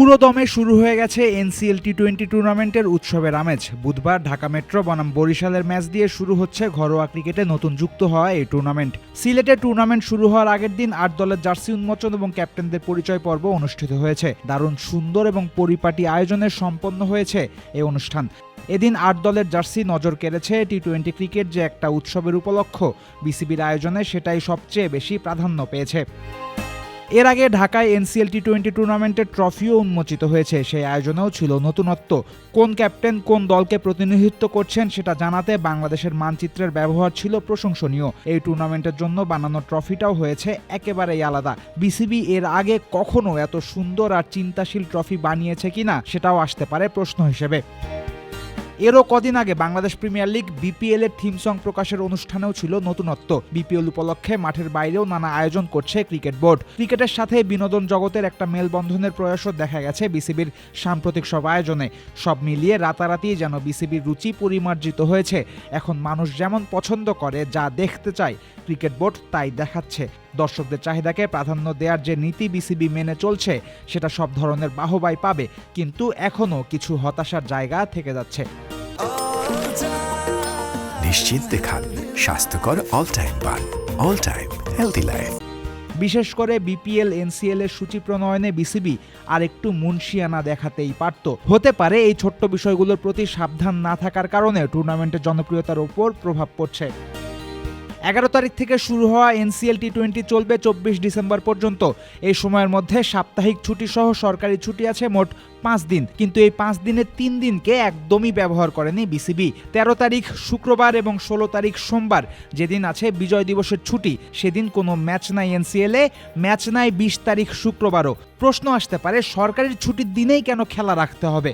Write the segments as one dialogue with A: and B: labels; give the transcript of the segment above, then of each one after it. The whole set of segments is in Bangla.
A: পুরো দমে শুরু হয়ে গেছে এনসিএল টি টোয়েন্টি টুর্নামেন্টের উৎসবের আমেজ। বুধবার ঢাকা মেট্রো, বনাম বরিশালের ম্যাচ দিয়ে শুরু হচ্ছে ঘরোয়া ক্রিকেটে নতুন যুক্ত হওয়া এই টুর্নামেন্ট। সিলেটে টুর্নামেন্ট শুরু হওয়ার আগের দিন আট দলের জার্সি উন্মোচন এবং ক্যাপ্টেনদের পরিচয় পর্ব অনুষ্ঠিত হয়েছে। দারুণ সুন্দর এবং পরিপাটি আয়োজনে সম্পন্ন হয়েছে এই অনুষ্ঠান। এদিন আট দলের জার্সি নজর কেড়েছে টি টোয়েন্টি ক্রিকেট যে একটা উৎসবের উপলক্ষ। বিসিবির আয়োজনে সেটাই সবচেয়ে বেশি প্রাধান্য পেয়েছে। এর আগে ঢাকায় এনসিএল টি টোয়েন্টি টুর্নামেন্টের ট্রফিও উন্মোচিত হয়েছে। সেই আয়োজনেও ছিল নতুনত্ব। কোন ক্যাপ্টেন কোন দলকে প্রতিনিধিত্ব করছেন সেটা জানাতে বাংলাদেশের মানচিত্রের ব্যবহার ছিল প্রশংসনীয়। এই টুর্নামেন্টের জন্য বানানো ট্রফিটাও হয়েছে একেবারেই আলাদা। বিসিবি এর আগে কখনো এত সুন্দর আর চিন্তাশীল ট্রফি বানিয়েছে কিনা সেটাও আসতে পারে প্রশ্ন হিসেবে। এরও কদিন আগে বাংলাদেশ প্রিমিয়ার লিগ বিপিএল এর থিম সং প্রকাশের অনুষ্ঠানেও ছিল নতুনত্ব। বিপিএল উপলক্ষে মাঠের বাইরেও নানা আয়োজন করছে ক্রিকেট বোর্ড। ক্রিকেটের সাথে বিনোদন জগতের একটা মেলবন্ধনের প্রয়াসও দেখা গেছে বিসিবির সাম্প্রতিক সব আয়োজনে। সব মিলিয়ে রাতারাতি যেন বিসিবির রুচি পরিমার্জিত হয়েছে। এখন মানুষ যেমন পছন্দ করে, যা দেখতে চায়, ক্রিকেট বোর্ড তাই দেখাচ্ছে। দর্শকদের চাহিদাকে প্রাধান্য দেওয়ার যে নীতি বিসিবি মেনে চলছে সেটা সব ধরনের বাহবাই পাবে কিন্তু এখনও কিছু হতাশার জায়গা থেকে যাচ্ছে।
B: নিশ্চিন্তে খান স্বাস্থ্যকর অল টাইম পান অল টাইম হেলদি লাইফ
A: বিশেষ করে বিপিএল এনসিএল এর সূচি প্রণয়নে বিসিবি আর একটু মুন্সিয়ানা দেখাতেই পারত। হতে পারে এই ছোট্ট বিষয়গুলোর প্রতি সাবধান না থাকার কারণে টুর্নামেন্টের জনপ্রিয়তার উপর প্রভাব পড়ছে। এগারো তারিখ থেকে শুরু হওয়া এনসিএল টি টোয়েন্টি চলবে চব্বিশ ডিসেম্বর পর্যন্ত। এই সময়ের মধ্যে সাপ্তাহিক ছুটি সহ সরকারি ছুটি আছে মোট পাঁচ দিন। কিন্তু এই পাঁচ দিনের তিন দিনকে একদমই ব্যবহার করেনি বিসিবি। তেরো তারিখ শুক্রবার এবং ষোলো তারিখ সোমবার যেদিন আছে বিজয় দিবসের ছুটি, সেদিন কোনো ম্যাচ নাই এনসিএলে ম্যাচ নাই বিশ তারিখ শুক্রবারও। প্রশ্ন আসতে পারে সরকারি ছুটির দিনেই কেন খেলা রাখতে হবে?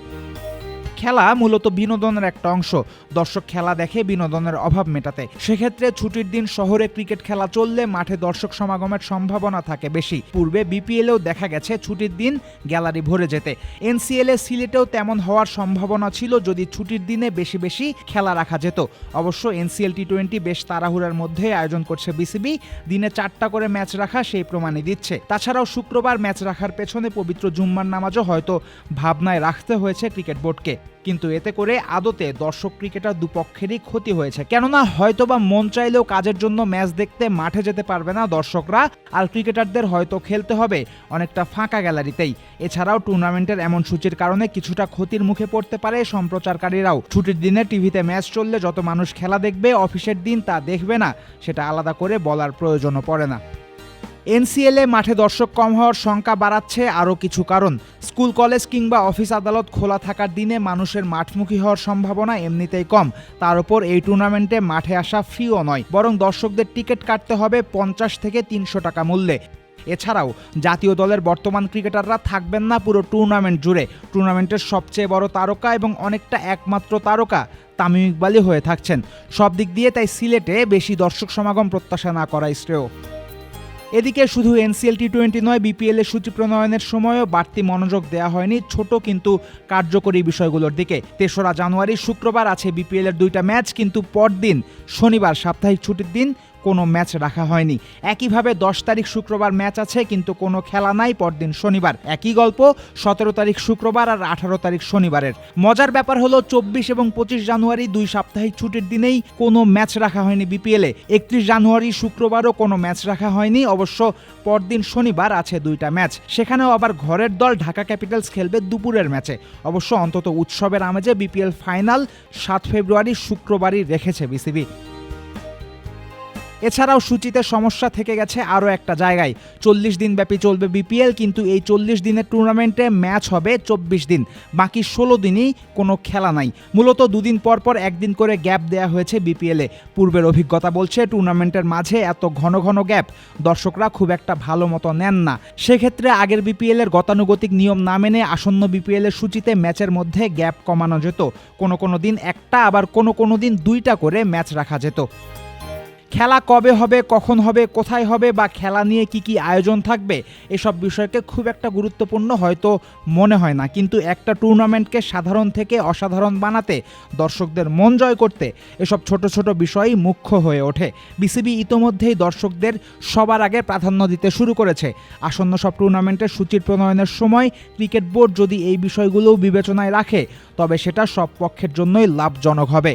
A: খেলা মূলত বিনোদনের একটা অংশ। দর্শক খেলা দেখে বিনোদনের অভাব মেটাতে। সেক্ষেত্রে ছুটির দিন শহরে ক্রিকেট খেলা চললে মাঠে দর্শক সমাগমের সম্ভাবনা থাকে বেশি। পূর্বে বিপিএলেও দেখা গেছে ছুটির দিন গ্যালারি ভরে যেতে। এনসিএল সিলেটেও তেমন হওয়ার সম্ভাবনা ছিল যদি ছুটির দিনে বেশি বেশি খেলা রাখা যেত। অবশ্য এনসিএল টি টোয়েন্টি বেশ তাড়াহুড়ার মধ্যে আয়োজন করছে বিসিবি। দিনে চারটা করে ম্যাচ রাখা সেই প্রমাণই দিচ্ছে। তাছাড়াও শুক্রবার ম্যাচ রাখার পেছনে পবিত্র জুম্মার নামাজও হয়তো ভাবনায় রাখতে হয়েছে ক্রিকেট বোর্ডকে। কিন্তু এতে করে আদতে দর্শক ক্রিকেটার দুপক্ষেরই ক্ষতি হয়েছে। কেননা হয়তোবা মন চাইলেও কাজের জন্য ম্যাচ দেখতে মাঠে যেতে পারবে না দর্শকরা, আর ক্রিকেটারদের হয়তো খেলতে হবে অনেকটা ফাঁকা গ্যালারিতেই। এছাড়াও টুর্নামেন্টের এমন সূচির কারণে কিছুটা ক্ষতির মুখে পড়তে পারে সম্প্রচারকারীরাও। ছুটির দিনে টিভিতে ম্যাচ চললে যত মানুষ খেলা দেখবে, অফিসের দিন তা দেখবে না, সেটা আলাদা করে বলার প্রয়োজনও পড়ে না। এনসিএলে মাঠে দর্শক কম হওয়ার শঙ্কা বাড়াচ্ছে আরও কিছু কারণ। স্কুল, কলেজ কিংবা অফিস আদালত খোলা থাকার দিনে মানুষের মাঠমুখী হওয়ার সম্ভাবনা এমনিতেই কম। তার উপর এই টুর্নামেন্টে মাঠে আসা ফ্রিও নয়, বরং দর্শকদের টিকিট কাটতে হবে পঞ্চাশ থেকে তিনশো টাকা মূল্যে। এছাড়াও, জাতীয় দলের বর্তমান ক্রিকেটাররা থাকবেন না পুরো টুর্নামেন্ট জুড়ে। টুর্নামেন্টের সবচেয়ে বড় তারকা এবং অনেকটা একমাত্র তারকা তামিম ইকবালই হয়ে থাকছেন। সব দিক দিয়ে তাই সিলেটে বেশি দর্শক সমাগম প্রত্যাশা না করাই শ্রেয়। এদিকে শুধু এনসিএল টি টোয়েন্টি নয়, বিপিএল এর সূচি প্রণয়নের সময়ও বাড়তি মনোযোগ দেওয়া হয়নি ছোট কিন্তু কার্যকরী বিষয়গুলোর দিকে। তেসরা জানুয়ারি শুক্রবার আছে বিপিএল এর দুইটা ম্যাচ, কিন্তু পরদিন শনিবার সাপ্তাহিক ছুটির দিন কোনো ম্যাচ রাখা হয়নি। একইভাবে দশ তারিখ শুক্রবার ম্যাচ আছে, কিন্তু কোনো খেলা নাই পরদিন শনিবার। একই গল্প, সতেরো তারিখ শুক্রবার আর আঠারো তারিখ শনিবারের। মজার ব্যাপার হলো, চব্বিশ এবং পঁচিশ জানুয়ারি দুই সাপ্তাহিক ছুটির দিনেই কোনো ম্যাচ রাখা হয়নি বিপিএলে। একত্রিশ জানুয়ারি শুক্রবারও কোনো ম্যাচ রাখা হয়নি, অবশ্য পরদিন শনিবার আছে দুইটা ম্যাচ। সেখানেও আবার ঘরের দল ঢাকা ক্যাপিটালস খেলবে দুপুরের ম্যাচে। অবশ্য অন্তত উৎসবের আমেজে বিপিএল ফাইনাল সাত ফেব্রুয়ারি শুক্রবারই রেখেছে বিসিবি। এছাড়াও সূচিতে সমস্যা থেকে গেছে আরও একটা জায়গায়। চল্লিশ দিন ব্যাপী চলবে বিপিএল, কিন্তু এই চল্লিশ দিনের টুর্নামেন্টে ম্যাচ হবে চব্বিশ দিন। বাকি ষোলো দিনই কোনো খেলা নাই। মূলত দুদিন পর পর একদিন করে গ্যাপ দেয়া হয়েছে বিপিএলে পূর্বের অভিজ্ঞতা বলছে, টুর্নামেন্টের মাঝে এত ঘন ঘন গ্যাপ দর্শকরা খুব একটা ভালো মতো নেন না। সেক্ষেত্রে আগের বিপিএল এর গতানুগতিক নিয়ম না মেনে আসন্ন বিপিএল এর সূচিতে ম্যাচের মধ্যে গ্যাপ কমানো যেত। কোনো কোনো দিন একটা, আবার কোনো কোনো দিন দুইটা করে ম্যাচ রাখা যেত। খেলা কবে হবে, কখন হবে, কোথায় হবে বা খেলা নিয়ে কি কি আয়োজন থাকবে, এসব বিষয়কে খুব একটা গুরুত্বপূর্ণ হয়তো মনে হয় না। কিন্তু একটা টুর্নামেন্টকে সাধারণ থেকে অসাধারণ বানাতে, দর্শকদের মন জয় করতে এসব ছোট ছোট বিষয়ই মুখ্য হয়ে ওঠে। বিসিবি ইতোমধ্যেই দর্শকদের সবার আগে প্রাধান্য দিতে শুরু করেছে। আসন্ন সব টুর্নামেন্টের সূচির প্রণয়নের সময় ক্রিকেট বোর্ড যদি এই বিষয়গুলোও বিবেচনায় রাখে, তবে সেটা সব পক্ষের জন্যই লাভজনক হবে।